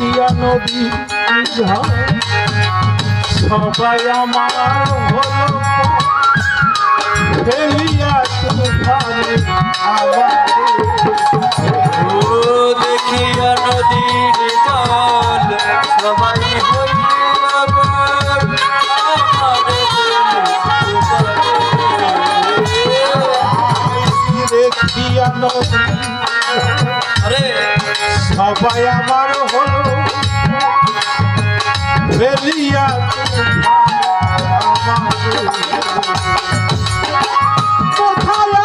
দেখিয়া নদী সবাই আমার ফেলিয়া তুফানে আমার দেখিয়া নদীর জল সবাই আরে সবাই আমার হলো। ফেলিয়া কোথায়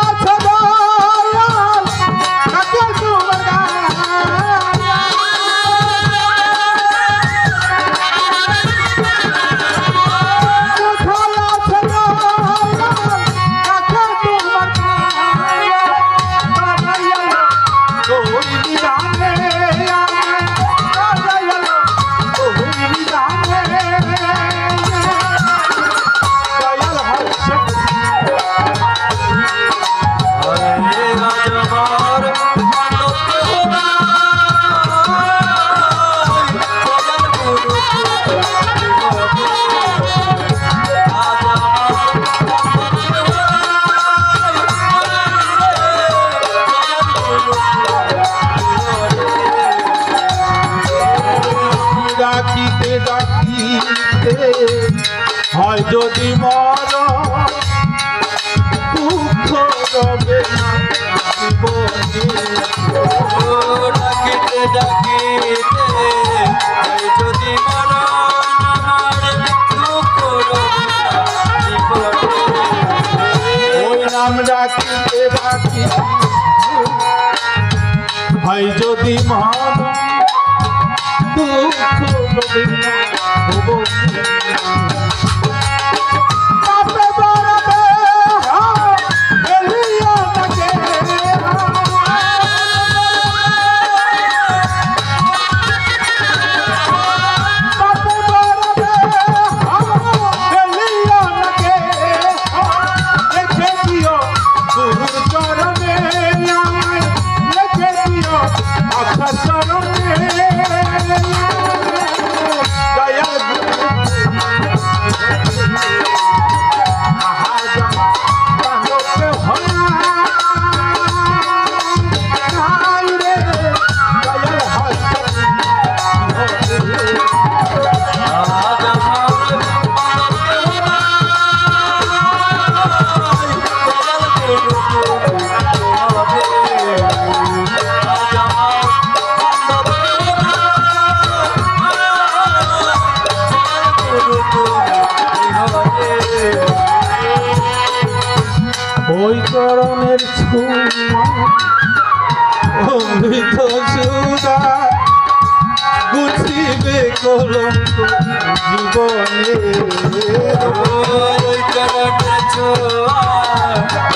ডাকিতে ডাকিতে হয় যদি মর দুঃখ রবে ডাকিতে ডাকিতে যদি নাম ডাকিতে ডাকিতে হয় যদি মর দুঃখ রবে চরণের অমৃত সুদা গুছিবে কলঙ্ক জীবনে।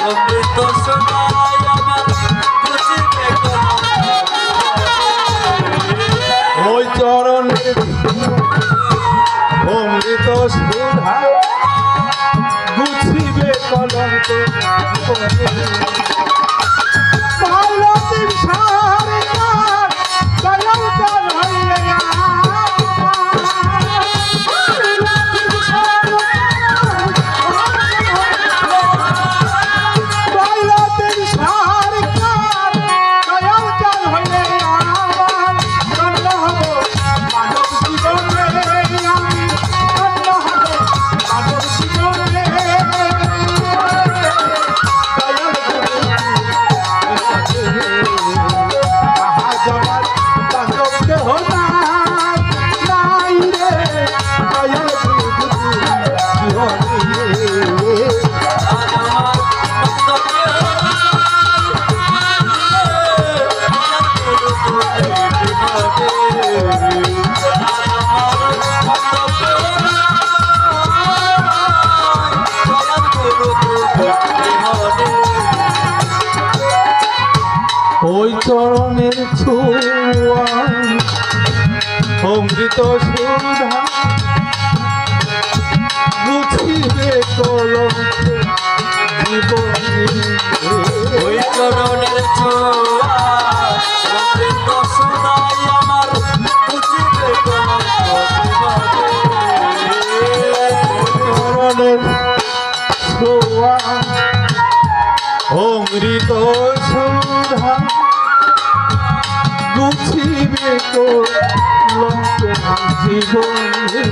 অমৃত সোনায় জীবনে চরণের ছুয়া অমৃত সুধা বুঝিবে কলম জীবনী। ওই চরণের ছোয়া অমৃত সুধাই আমার বুঝিবে কলম চরণের ছোয়া অমৃত সুধা বুঝিবে তো লঙ্ক জীবনে।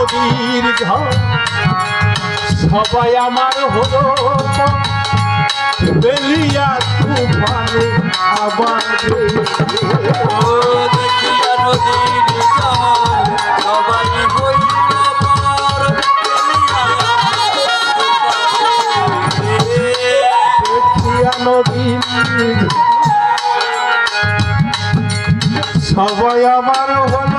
নদীর ঝড়। সবাই আমার হলো বেলিয়া তুফানে আবার সবাই আমার হলো